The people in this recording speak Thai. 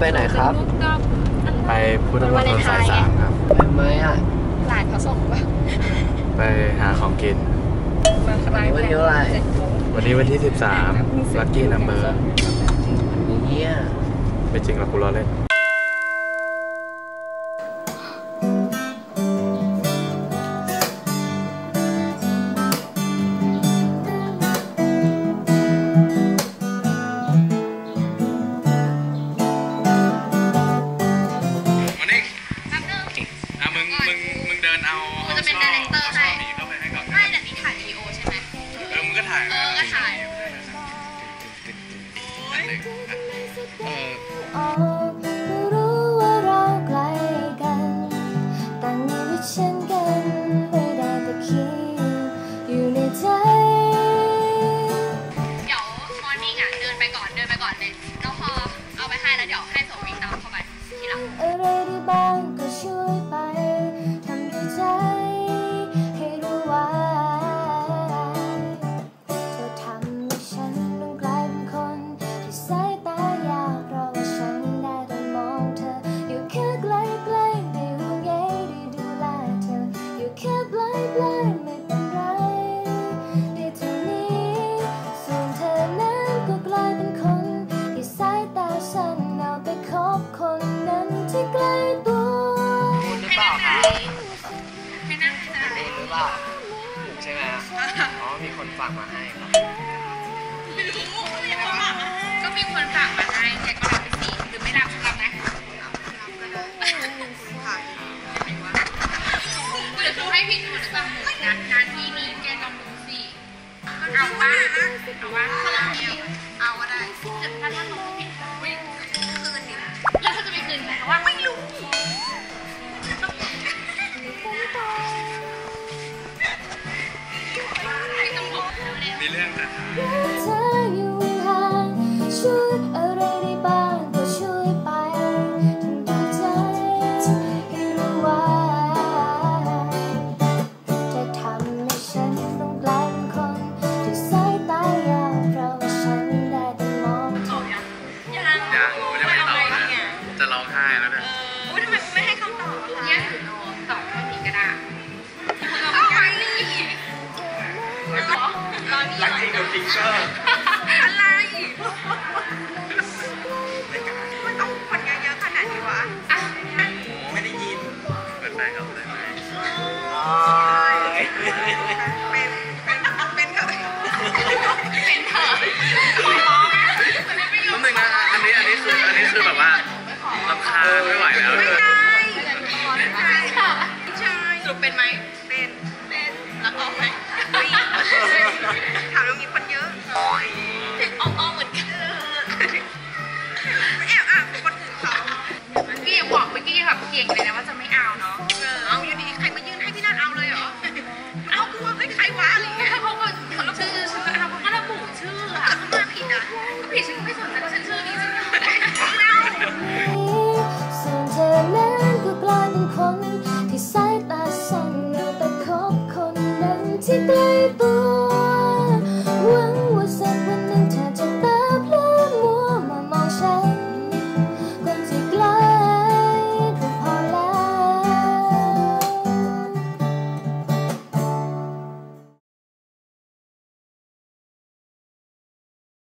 ไปไหนครับ ไปพุทธมณฑลสายสามครับไปไหมอะหลานเขาส่งป่ะไปหาของกินวันนี้อะไรวันนี้วันที่สิบสามลัคกี้นัมเบอร์เงี้ยไม่จริงหรอกคุล้อเล่น Oh. ปล่าใช่ไหมฮะอ๋อมีคนฝากมาให้ครับก็มีคนฝากมาให้แต่ก็รับเปสีหรือไม่รับรับนะรับก็ได้คุณขายเดี๋ยวเขาให้พี่หนูหรือเปล่าหนูนะนที่มีแกลองดูสิเอาว่าเอาว่าเอาว่าเอาาได้ 别ย่า ติ๊กเกอะไรมันต้องผลงานเยอะขนาดนี้วะอ่ไม่ได้ยินเปิดไปิดไมเป็นเป็นเป็นเถอเป็นเถอะร้องนะนิดนึงนะอันนี้อันนี้คืออันนี้คือแบบว่าลำคาไม่ไหวแล้วไม่ได้ไม่ได้ค่ใช่สรุปเป็นไหม 为什么我为什么要踩车呢